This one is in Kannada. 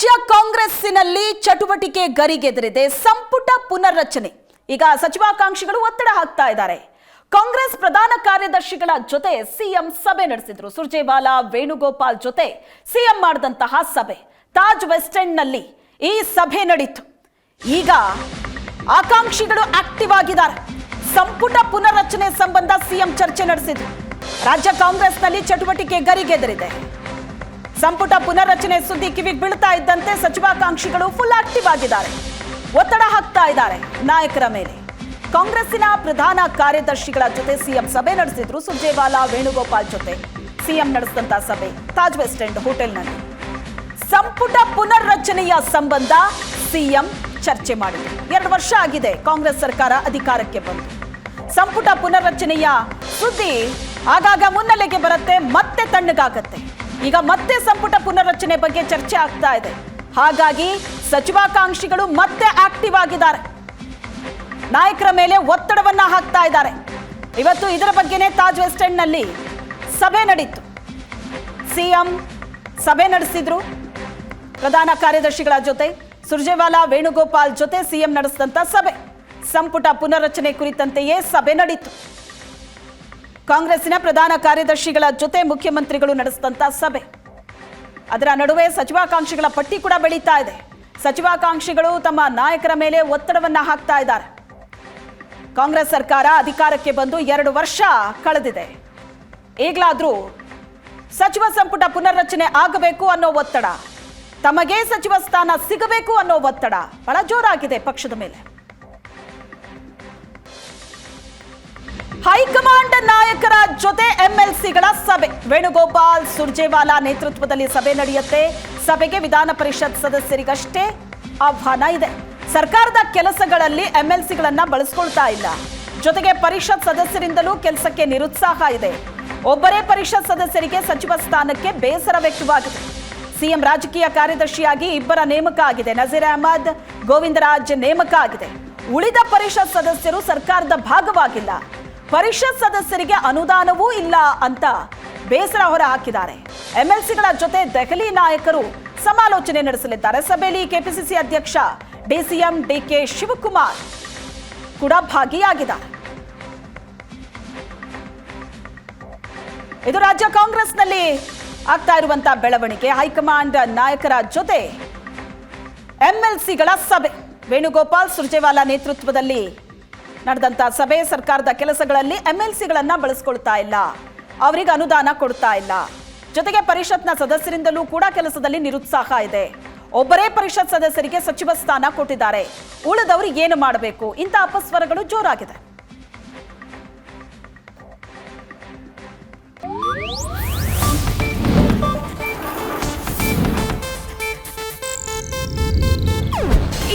ರಾಜ್ಯ ಕಾಂಗ್ರೆಸ್ಸಿನಲ್ಲಿ ಚಟುವಟಿಕೆ ಗರಿಗೆದರಿದೆ, ಸಂಪುಟ ಪುನರ್ರಚನೆ. ಈಗ ಸಚಿವಾಕಾಂಕ್ಷಿಗಳು ಒತ್ತಡ ಹಾಕ್ತಾ ಇದ್ದಾರೆ. ಕಾಂಗ್ರೆಸ್ ಪ್ರಧಾನ ಕಾರ್ಯದರ್ಶಿಗಳ ಜೊತೆ ಸಿಎಂ ಸಭೆ ನಡೆಸಿದ್ರು. ಸುರ್ಜೇವಾಲಾ, ವೇಣುಗೋಪಾಲ್ ಜೊತೆ ಸಿಎಂ ಮಾಡಿದಂತಹ ಸಭೆ. ತಾಜ್ ವೆಸ್ಟ್ ಈ ಸಭೆ ನಡೀತು. ಈಗ ಆಕಾಂಕ್ಷಿಗಳು ಆಕ್ಟಿವ್ ಆಗಿದ್ದಾರೆ. ಸಂಪುಟ ಪುನರ್ರಚನೆ ಸಂಬಂಧ ಸಿಎಂ ಚರ್ಚೆ ನಡೆಸಿದ್ರು. ರಾಜ್ಯ ಕಾಂಗ್ರೆಸ್ನಲ್ಲಿ ಚಟುವಟಿಕೆ ಗರಿಗೆದರಿದೆ. ಸಂಪುಟ ಪುನರ್ರಚನೆ ಸುದ್ದಿ ಕಿವಿಗೆ ಬೀಳ್ತಾ ಇದ್ದಂತೆ ಸಚಿವಾಕಾಂಕ್ಷಿಗಳು ಫುಲ್ ಆಕ್ಟಿವ್ ಆಗಿದ್ದಾರೆ. ಒತ್ತಡ ಹಾಕ್ತಾ ಇದ್ದಾರೆ ನಾಯಕರ ಮೇಲೆ. ಕಾಂಗ್ರೆಸ್ಸಿನ ಪ್ರಧಾನ ಕಾರ್ಯದರ್ಶಿಗಳ ಜೊತೆ ಸಿಎಂ ಸಭೆ ನಡೆಸಿದ್ರು ಸುರ್ಜೇವಾಲಾ ವೇಣುಗೋಪಾಲ್ ಜೊತೆ. ಸಿಎಂ ನಡೆಸಿದಂತ ಸಭೆ ತಾಜ್ ವೆಸ್ಟ್ ಎಂಡ್ ಹೋಟೆಲ್ನಲ್ಲಿ. ಸಂಪುಟ ಪುನರ್ರಚನೆಯ ಸಂಬಂಧ ಸಿಎಂ ಚರ್ಚೆ ಮಾಡಿದರು. ಎರಡು ವರ್ಷ ಆಗಿದೆ ಕಾಂಗ್ರೆಸ್ ಸರ್ಕಾರ ಅಧಿಕಾರಕ್ಕೆ ಬಂದು. ಸಂಪುಟ ಪುನರ್ರಚನೆಯ ಸುದ್ದಿ ಆಗಾಗ ಮುನ್ನೆಲೆಗೆ ಬರುತ್ತೆ, ಮತ್ತೆ ತಣ್ಣಗಾಗತ್ತೆ. ಈಗ ಮತ್ತೆ ಸಂಪುಟ ಪುನರ್ರಚನೆ ಬಗ್ಗೆ ಚರ್ಚೆ ಆಗ್ತಾ ಇದೆ. ಹಾಗಾಗಿ ಸಚಿವಾಕಾಂಕ್ಷಿಗಳು ಮತ್ತೆ ಆಕ್ಟಿವ್ ಆಗಿದ್ದಾರೆ. ನಾಯಕರ ಮೇಲೆ ಒತ್ತಡವನ್ನ ಹಾಕ್ತಾ ಇದ್ದಾರೆ. ಇವತ್ತು ಇದರ ಬಗ್ಗೆನೇ ತಾಜ್ ವೆಸ್ಟ್ ಎಂಡ್ನಲ್ಲಿ ಸಭೆ ನಡೀತು. ಸಿಎಂ ಸಭೆ ನಡೆಸಿದ್ರು. ಪ್ರಧಾನ ಕಾರ್ಯದರ್ಶಿಗಳ ಜೊತೆ ಸುರ್ಜೇವಾಲಾ, ವೇಣುಗೋಪಾಲ್ ಜೊತೆ ಸಿಎಂ ನಡೆಸಿದಂತ ಸಭೆ. ಸಂಪುಟ ಪುನರ್ರಚನೆ ಕುರಿತಂತೆಯೇ ಸಭೆ ನಡೆಯಿತು ಕಾಂಗ್ರೆಸ್ಸಿನ ಪ್ರಧಾನ ಕಾರ್ಯದರ್ಶಿಗಳ ಜೊತೆ ಮುಖ್ಯಮಂತ್ರಿಗಳು ನಡೆಸಿದಂಥ ಸಭೆ. ಅದರ ನಡುವೆ ಸಚಿವಾಕಾಂಕ್ಷಿಗಳ ಪಟ್ಟಿ ಕೂಡ ಬೆಳೀತಾ ಇದೆ. ಸಚಿವಾಕಾಂಕ್ಷಿಗಳು ತಮ್ಮ ನಾಯಕರ ಮೇಲೆ ಒತ್ತಡವನ್ನ ಹಾಕ್ತಾ ಇದ್ದಾರೆ. ಕಾಂಗ್ರೆಸ್ ಸರ್ಕಾರ ಅಧಿಕಾರಕ್ಕೆ ಬಂದು ಎರಡು ವರ್ಷ ಕಳೆದಿದೆ. ಈಗಲಾದ್ರೂ ಸಚಿವ ಸಂಪುಟ ಪುನರ್ರಚನೆ ಆಗಬೇಕು ಅನ್ನೋ ಒತ್ತಡ, ತಮಗೆ ಸಚಿವ ಸ್ಥಾನ ಸಿಗಬೇಕು ಅನ್ನೋ ಒತ್ತಡ ಬಹಳ ಜೋರಾಗಿದೆ ಪಕ್ಷದ ಮೇಲೆ. ಹೈಕಮಾಂಡ್ ನಾಯಕರ ಜೊತೆ ಎಂಎಲ್ಸಿಗಳ ಸಭೆ. ವೇಣುಗೋಪಾಲ್ ಸುರ್ಜೇವಾಲಾ ನೇತೃತ್ವದಲ್ಲಿ ಸಭೆ ನಡೆಯುತ್ತೆ. ಸಭೆಗೆ ವಿಧಾನ ಪರಿಷತ್ ಸದಸ್ಯರಿಗಷ್ಟೇ ಆಹ್ವಾನ ಇದೆ. ಸರ್ಕಾರದ ಕೆಲಸಗಳಲ್ಲಿ ಎಂಎಲ್ಸಿಗಳನ್ನ ಬಳಸ್ಕೊಳ್ತಾ ಇಲ್ಲ. ಜೊತೆಗೆ ಪರಿಷತ್ ಸದಸ್ಯರಿಂದಲೂ ಕೆಲಸಕ್ಕೆ ನಿರುತ್ಸಾಹ ಇದೆ. ಒಬ್ಬರೇ ಪರಿಷತ್ ಸದಸ್ಯರಿಗೆ ಸಚಿವ ಸ್ಥಾನಕ್ಕೆ ಬೇಸರ ವ್ಯಕ್ತವಾಗಿದೆ. ಸಿಎಂ ರಾಜಕೀಯ ಕಾರ್ಯದರ್ಶಿಯಾಗಿ ಇಬ್ಬರ ನೇಮಕ ಆಗಿದೆ. ನಜೀರ್ ಅಹಮದ್, ಗೋವಿಂದರಾಜ್ ನೇಮಕ ಆಗಿದೆ. ಉಳಿದ ಪರಿಷತ್ ಸದಸ್ಯರು ಸರ್ಕಾರದ ಭಾಗವಾಗಿಲ್ಲ. ಪರಿಷತ್ ಸದಸ್ಯರಿಗೆ ಅನುದಾನವೂ ಇಲ್ಲ ಅಂತ ಬೇಸರ ಹೊರ ಹಾಕಿದ್ದಾರೆ ಎಂಎಲ್ಸಿಗಳ ಜೊತೆ ದೆಹಲಿ ನಾಯಕರು ಸಮಾಲೋಚನೆ ನಡೆಸಲಿದ್ದಾರೆ. ಸಭೆಯಲ್ಲಿ ಕೆಪಿಸಿಸಿ ಅಧ್ಯಕ್ಷ ಡಿಸಿಎಂ ಡಿಕೆ ಶಿವಕುಮಾರ್ ಕೂಡ ಭಾಗಿಯಾಗಿದ್ದಾರೆ. ಇದು ರಾಜ್ಯ ಕಾಂಗ್ರೆಸ್ನಲ್ಲಿ ಆಗ್ತಾ ಇರುವಂತಹ ಬೆಳವಣಿಗೆ. ಹೈಕಮಾಂಡ್ ನಾಯಕರ ಜೊತೆ ಎಂಎಲ್ಸಿಗಳ ಸಭೆ. ವೇಣುಗೋಪಾಲ್ ಸುರ್ಜೇವಾಲಾ ನೇತೃತ್ವದಲ್ಲಿ ನಡೆದಂತ ಸಭೆ ಸರ್ಕಾರದ ಕೆಲಸಗಳಲ್ಲಿ ಎಂಎಲ್ಸಿಗಳನ್ನ ಬಳಸ್ಕೊಳ್ತಾ ಇಲ್ಲ. ಅವರಿಗೆ ಅನುದಾನ ಕೊಡ್ತಾ ಇಲ್ಲ. ಜೊತೆಗೆ ಪರಿಷತ್ನ ಸದಸ್ಯರಿಂದಲೂ ಕೂಡ ಕೆಲಸದಲ್ಲಿ ನಿರುತ್ಸಾಹ ಇದೆ. ಒಬ್ಬರೇ ಪರಿಷತ್ ಸದಸ್ಯರಿಗೆ ಸಚಿವ ಸ್ಥಾನ ಕೊಟ್ಟಿದ್ದಾರೆ. ಉಳಿದವರು ಏನು ಮಾಡಬೇಕು? ಇಂಥ ಅಪಸ್ವರಗಳು ಜೋರಾಗಿದೆ.